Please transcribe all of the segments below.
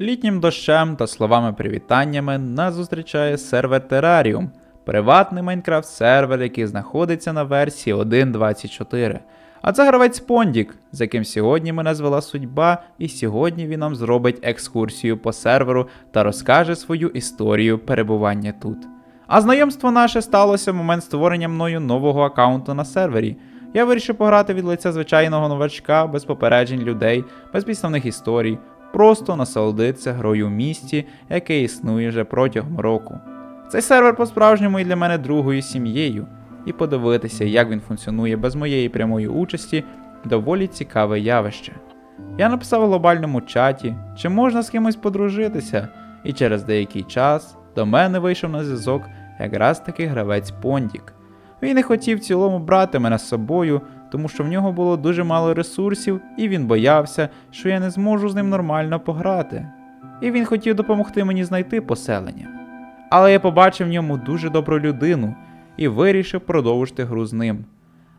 Літнім дощем та словами привітаннями нас зустрічає сервер Terrarium, приватний Майнкрафт сервер, який знаходиться на версії 1.24. А це гравець Пондік, з яким сьогодні мене звела судьба, і сьогодні він нам зробить екскурсію по серверу та розкаже свою історію перебування тут. А знайомство наше сталося в момент створення мною нового аккаунту на сервері. Я вирішив пограти від лиця звичайного новачка, без попереджень людей, без підставних історій, просто насолодитися грою в місті, яке існує вже протягом року. Цей сервер по-справжньому і для мене другою сім'єю, і подивитися, як він функціонує без моєї прямої участі, доволі цікаве явище. Я написав у глобальному чаті, чи можна з кимось подружитися, і через деякий час до мене вийшов на зв'язок якраз таки гравець Пондік. Він не хотів в цілому брати мене з собою, тому що в нього було дуже мало ресурсів, і він боявся, що я не зможу з ним нормально пограти. І він хотів допомогти мені знайти поселення. Але я побачив в ньому дуже добру людину і вирішив продовжити гру з ним.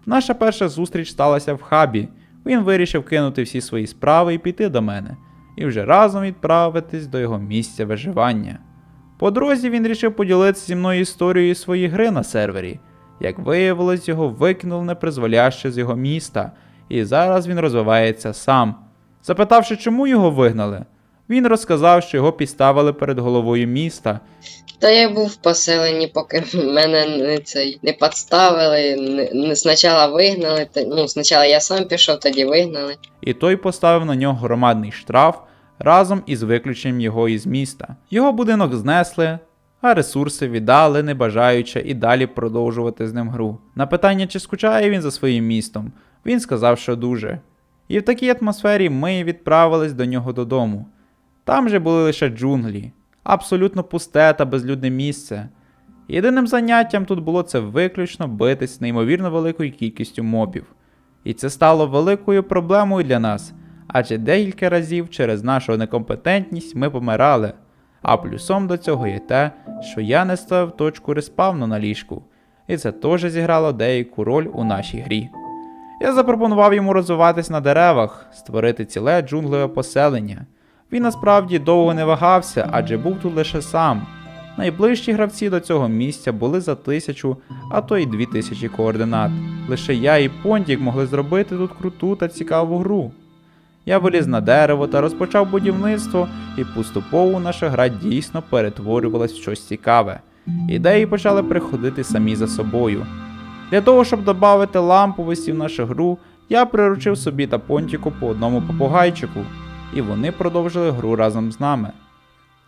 Наша перша зустріч сталася в хабі. Він вирішив кинути всі свої справи і піти до мене, і вже разом відправитись до його місця виживання. По дорозі він рішив поділитися зі мною історією своєї гри на сервері. Як виявилось, його викинули непризволяще з його міста, і зараз він розвивається сам. Запитавши, чому його вигнали, він розказав, що його підставили перед головою міста, Та я був в поселенні, поки мене не цей не підставили, не, не спочатку вигнали. Та, ну, спочатку я сам пішов, тоді вигнали. і той поставив на нього громадний штраф разом із виключенням його із міста. Його будинок знесли, а ресурси віддали, не бажаючи і далі продовжувати з ним гру. На питання, чи скучає він за своїм містом, він сказав, що дуже. І в такій атмосфері ми відправились до нього додому. Там же були лише джунглі, абсолютно пусте та безлюдне місце. Єдиним заняттям тут було це виключно битись неймовірно великою кількістю мобів. І це стало великою проблемою для нас, адже декілька разів через нашу некомпетентність ми помирали. А плюсом до цього є те, що я не ставив точку респавну на ліжку, і це теж зіграло деяку роль у нашій грі. Я запропонував йому розвиватись на деревах, створити ціле джунглеве поселення. Він насправді довго не вагався, адже був тут лише сам. Найближчі гравці до цього місця були за тисячу, а то й дві тисячі координат. Лише я і Понтік могли зробити тут круту та цікаву гру. Я виліз на дерево та розпочав будівництво, і поступово наша гра дійсно перетворювалась в щось цікаве. Ідеї почали приходити самі за собою. Для того, щоб додати ламповості в нашу гру, я приручив собі та Понтіку по одному попугайчику, і вони продовжили гру разом з нами.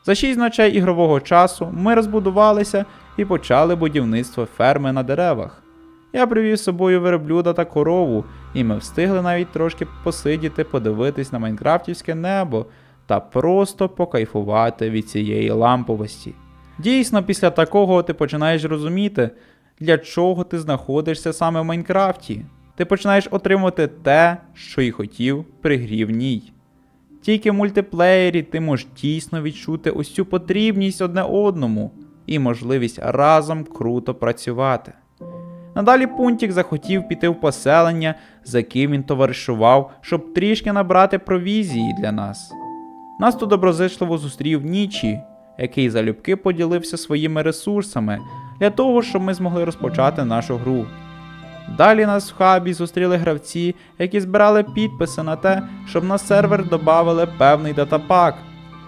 За 6 ночей ігрового часу ми розбудувалися і почали будівництво ферми на деревах. Я привів з собою верблюда та корову, і ми встигли навіть трошки посидіти, подивитись на майнкрафтівське небо та просто покайфувати від цієї ламповості. Дійсно, після такого ти починаєш розуміти, для чого ти знаходишся саме в Майнкрафті. Ти починаєш отримувати те, що й хотів при грі в ній. Тільки в мультиплеєрі ти можеш дійсно відчути ось цю потрібність одне одному і можливість разом круто працювати. Надалі Пунтік захотів піти в поселення, за ким він товаришував, щоб трішки набрати провізії для нас. Нас тут доброзичливо зустрів Нічі, який залюбки поділився своїми ресурсами для того, щоб ми змогли розпочати нашу гру. Далі нас в хабі зустріли гравці, які збирали підписи на те, щоб на сервер додали певний датапак.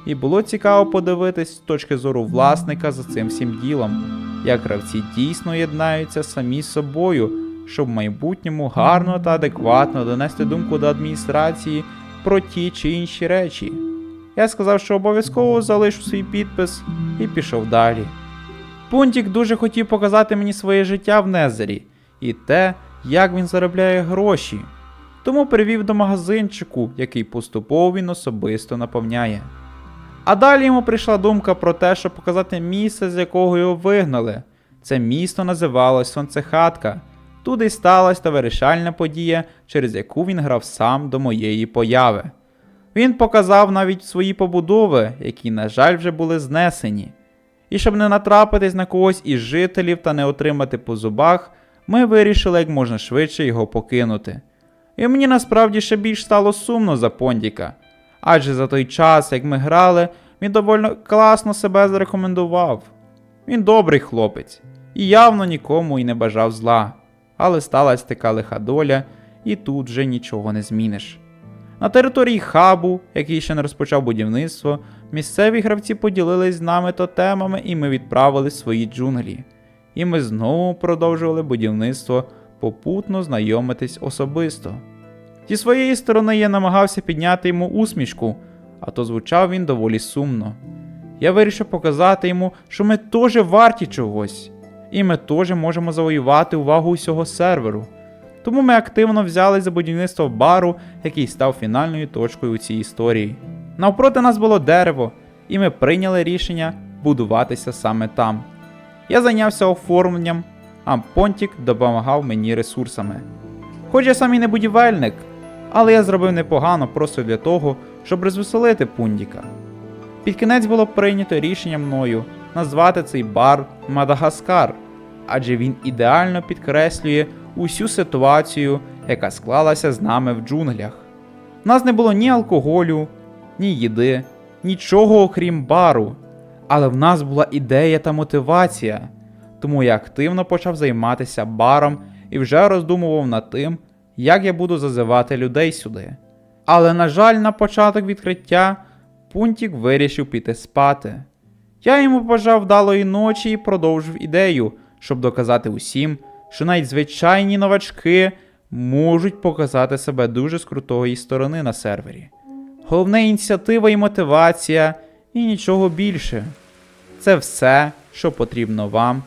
І було цікаво подивитись з точки зору власника за цим всім ділом, як гравці дійсно єднаються самі з собою, щоб в майбутньому гарно та адекватно донести думку до адміністрації про ті чи інші речі. Я сказав, що обов'язково залишу свій підпис і пішов далі. Пунтік дуже хотів показати мені своє життя в Незері і те, як він заробляє гроші. Тому привів до магазинчику, який поступово він особисто наповняє. А далі йому прийшла думка про те, щоб показати місце, з якого його вигнали. Це місто називалось Сонцехатка. Туди й сталася та вирішальна подія, через яку він грав сам до моєї появи. Він показав навіть свої побудови, які, на жаль, вже були знесені. І щоб не натрапитись на когось із жителів та не отримати по зубах, ми вирішили як можна швидше його покинути. І мені насправді ще більш стало сумно за Пондіка. Адже за той час, як ми грали, він доволі класно себе зарекомендував. Він добрий хлопець і явно нікому й не бажав зла. Але сталася така лиха доля, і тут вже нічого не зміниш. На території хабу, який ще не розпочав будівництво, місцеві гравці поділились з нами тотемами, і ми відправили свої джунглі. І ми знову продовжували будівництво, попутно знайомитись особисто. Зі своєї сторони я намагався підняти йому усмішку, а то звучав він доволі сумно. Я вирішив показати йому, що ми теж варті чогось, і ми теж можемо завоювати увагу усього серверу. Тому ми активно взялись за будівництво бару, який став фінальною точкою у цій історії. Навпроти нас було дерево, і ми прийняли рішення будуватися саме там. Я зайнявся оформленням, а Понтік допомагав мені ресурсами. Хоч я сам і не будівельник, але я зробив непогано просто для того, щоб розвеселити Пундіка. Під кінець було прийнято рішення мною назвати цей бар Мадагаскар, адже він ідеально підкреслює усю ситуацію, яка склалася з нами в джунглях. У нас не було ні алкоголю, ні їди, нічого окрім бару, але в нас була ідея та мотивація, тому я активно почав займатися баром і вже роздумував над тим, як я буду зазивати людей сюди. Але, на жаль, на початок відкриття Пунтік вирішив піти спати. Я йому бажав вдалої ночі і продовжив ідею, щоб доказати усім, що навіть звичайні новачки можуть показати себе дуже з крутої сторони на сервері. Головне ініціатива і мотивація, і нічого більше. Це все, що потрібно вам,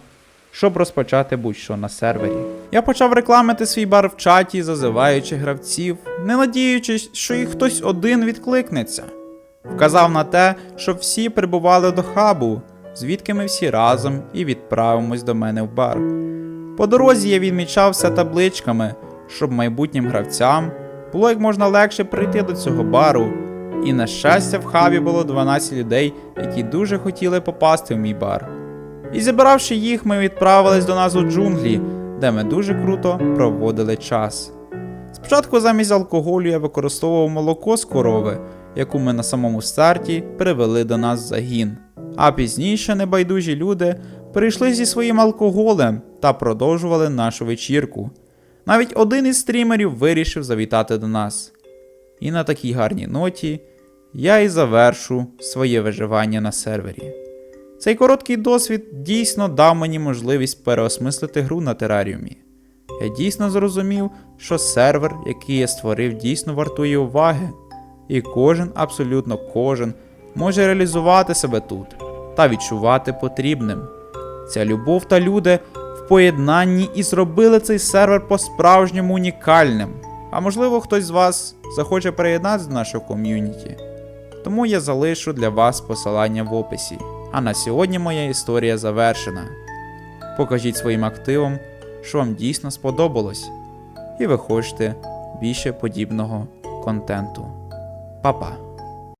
щоб розпочати будь-що на сервері. Я почав рекламити свій бар в чаті, зазиваючи гравців, не надіючись, що їх хтось один відкликнеться. Вказав на те, щоб всі прибували до хабу, звідки ми всі разом і відправимось до мене в бар. По дорозі я відмічався табличками, щоб майбутнім гравцям було як можна легше прийти до цього бару. І на щастя, в хабі було 12 людей, які дуже хотіли попасти в мій бар. І зібравши їх, ми відправились до нас у джунглі, де ми дуже круто проводили час. Спочатку замість алкоголю я використовував молоко з корови, яку ми на самому старті привели до нас загін. А пізніше небайдужі люди прийшли зі своїм алкоголем та продовжували нашу вечірку. Навіть один із стрімерів вирішив завітати до нас. І на такій гарній ноті я і завершу своє виживання на сервері. Цей короткий досвід дійсно дав мені можливість переосмислити гру на тераріумі. Я дійсно зрозумів, що сервер, який я створив, дійсно вартує уваги, і кожен, абсолютно кожен, може реалізувати себе тут та відчувати потрібним. Ця любов та люди в поєднанні і зробили цей сервер по-справжньому унікальним. А можливо, хтось з вас захоче приєднатися до нашого ком'юніті. Тому я залишу для вас посилання в описі. А на сьогодні моя історія завершена. Покажіть своїм активам, що вам дійсно сподобалось, і ви хочете більше подібного контенту. Па-па!